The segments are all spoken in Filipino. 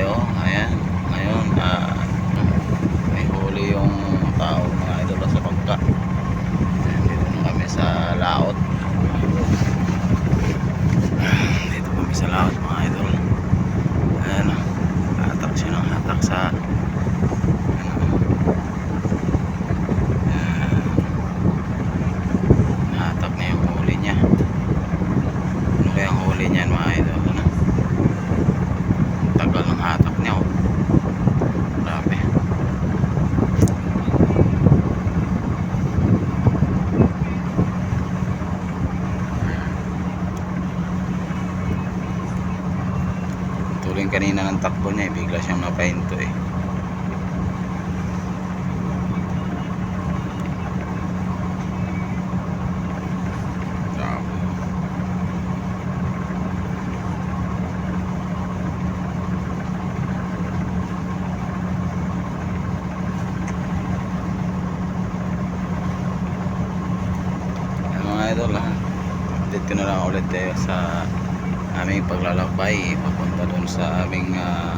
tayo. Ayan. Ngayon, ah, may huli yung tao mga idol sa pagka. Ayan, dito na kami sa laot. Dito kami sa laot mga idol. Ayan. Hatak siya ng hatak sa Ayan. Hatak na yung huli niya. Ano kaya ang huli niyan mga idol? Ano? Ang Tagal ng hatak niya oh. Grabe. Tuloy kanina ng takbo niya eh. Bigla siyang napahinto eh. Idol ha update ko na lang ulit tayo sa aming paglalakbay papunta doon sa aming ah,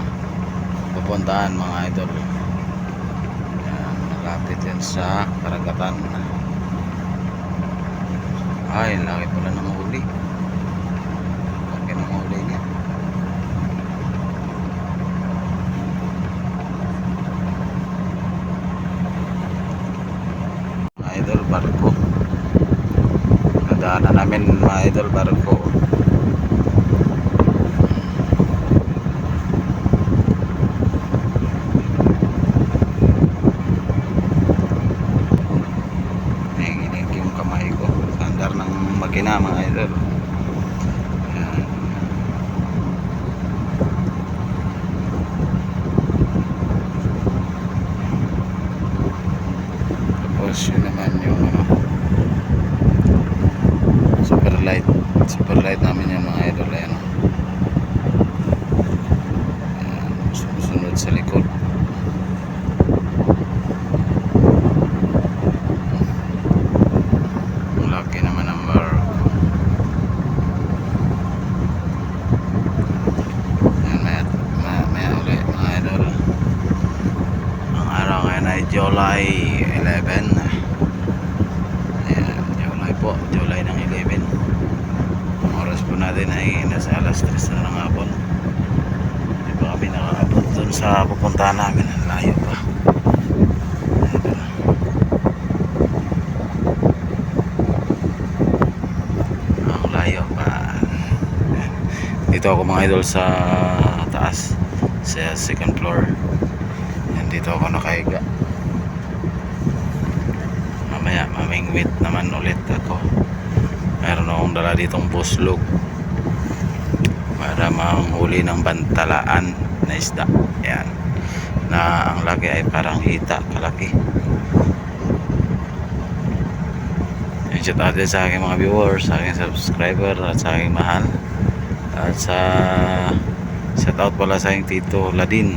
pupuntahan mga idol. Ayan, malapit yan sa karagatan. Ay laki pala ng huli. Laki ng huli niya. Idol barko. Nadaanan namin mga idol barko nanginginig yung kamay ko sandar ng makina mga idol Ayan. tapos yun naman yung ano super light super light namin yung mga idol ayan Ayan, susunod sa likod ang laki naman ng barko ayan maya maya, maya ulit mga idol ang araw ngayon ay July 11 Ayan, July po, July ng 11 Ang oras po natin ay nasa alas 3 na ng hapon Hindi pa kami nakakabot dun sa pupuntahan namin Ang layo pa. Ang layo pa. Dito ako mga idol sa taas Sa second floor Ayan, dito ako nakahiga mamaya mamingwit naman ulit ako meron akong dala ditong buslog para manghuli ng bantalaan na isda yan na ang laki ay parang hita kalaki. Yan shout out din sa aking mga viewers sa aking subscriber at sa aking mahal. At sa shout out pala sa aking tito Ladin.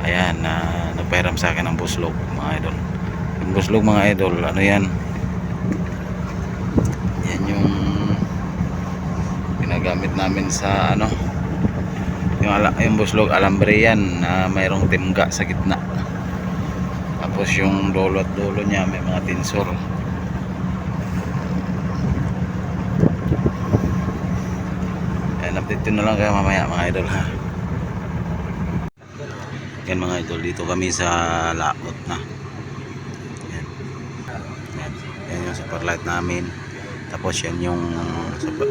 Ayan na nagpairam sa akin ng buslog mga idol. Yung buslog mga idol ano yan? Yan yung ginagamit namin sa ano yung, ala, yung buslog alambre yan na mayroong timga sa gitna. Tapos yung dulo at dulo niya may mga tinsor. Yan update na lang kayo mamaya mga idol ha? Yan mga idol dito kami sa laot na. Yan. Yan. yan yung super light namin. Tapos yan yung super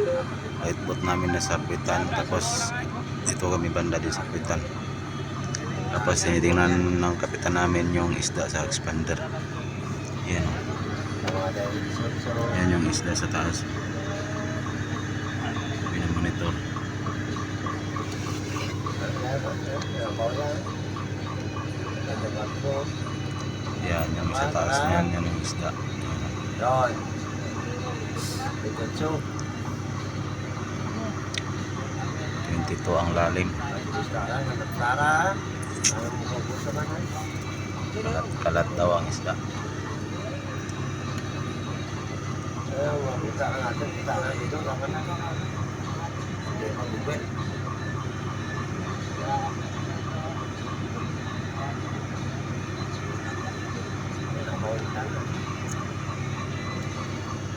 light boat namin na sarbitan tapos dito kami banda din sa sarbitan tapos tinitingnan ng kapitan namin yung isda sa expander yan yan yung isda sa taas monitor yan yung sa taas niyan yan yung isda Yon. Pikachu. 22 ang lalim Tara. Ang man. kalat, kalat daw ang isda dito.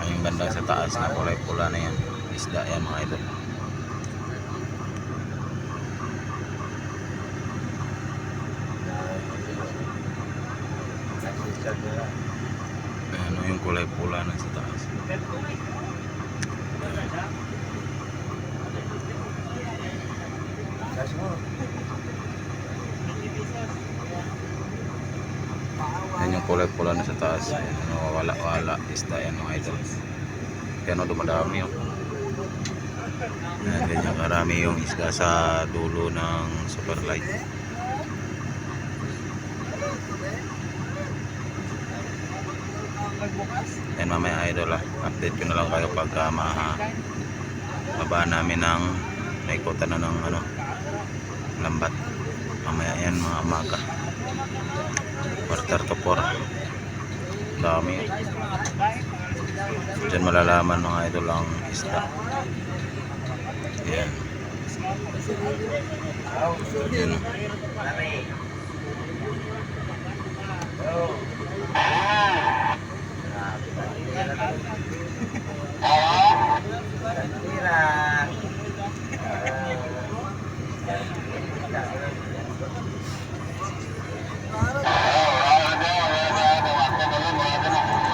Ang bandang sa taas na kulay pula na yan. Isda yan mga idol. Ano yung na sa taas. Yan yung kulay pula na sa taas. Ano, wala wala isda yan mga idol. Kaya ano dumadami yung yan, ganyan karami yung isda sa dulo ng super light. Yan mamaya idol ah. Update ko na lang kayo pag uh, ma baba namin ng naikutan na ng ano lambat. Mamaya yan mga umaga. Quarter to four. Dami. Diyan malalaman mga idol ang isda. Yan. Yan. oh.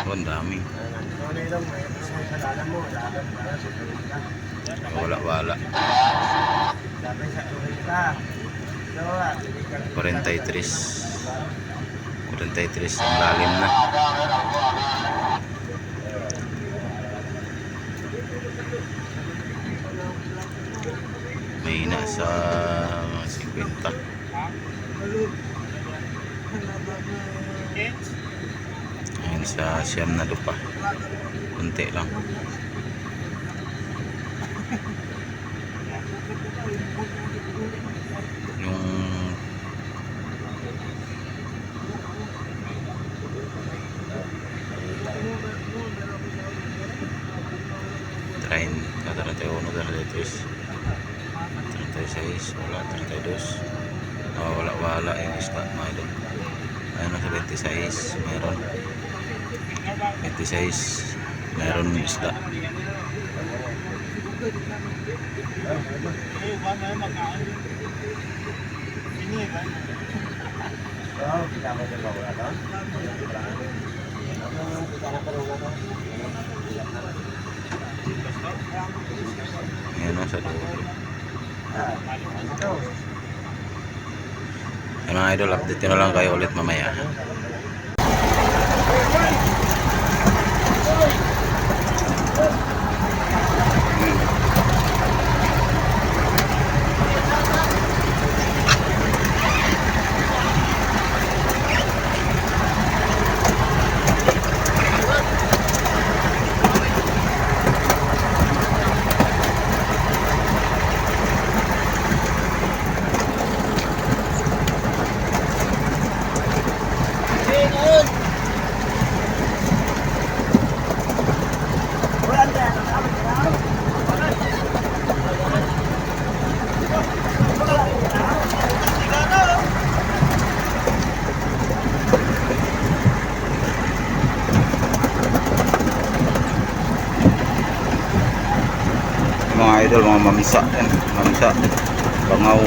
Oh, ang dami. Wala wala. 43. 43 ang na. May nasa 50. Ayun sa siyam na lupa. Kunti lang. Yung Train, 31, 33, 36, wala, 32. Oh, wala, wala yung isda, mga idol. Ayun, nasa 26, meron. 26, meron yung isda. Ayan, nasa dulo. Ayun, mga idol, update ko na lang kayo ulit mamaya. Idol, mga mamisa yan. Mamisa, bangaw.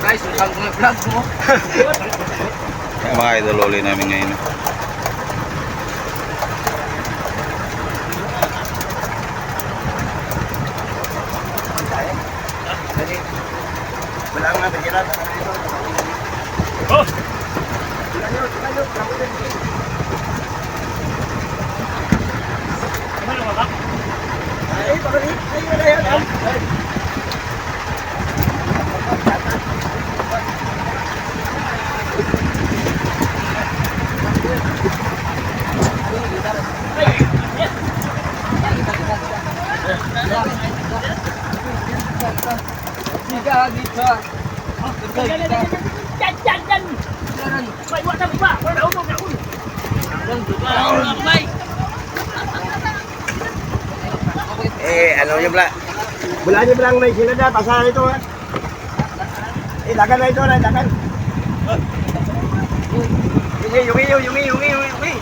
guys, ang vlog mo. mga idol ulit namin ngayon. Eh, ano yung bla? Wala niyo lang may sila na, pasahan ito ha. Eh, lakan na ito na, lakan. Yungi, yungi, yungi, yungi, yungi, yungi.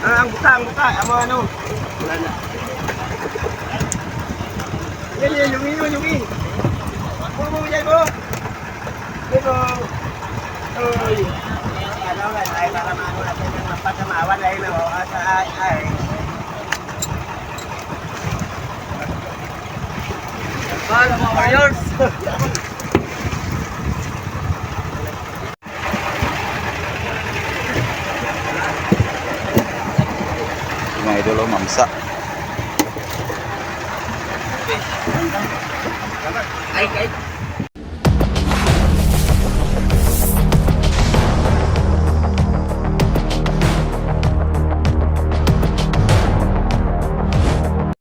Ah, ang buka, ang buka, ang mga ano. Wala na. Yungi, yungi, yungi, yungi. Puro mo, yan mo. Dito. Uy. Nga, tayo para maano natin yung mapasamawan ay na, oh, asa ay, ay. Para mga warriors. Mga idol, oh, mamsa. Ay, ay.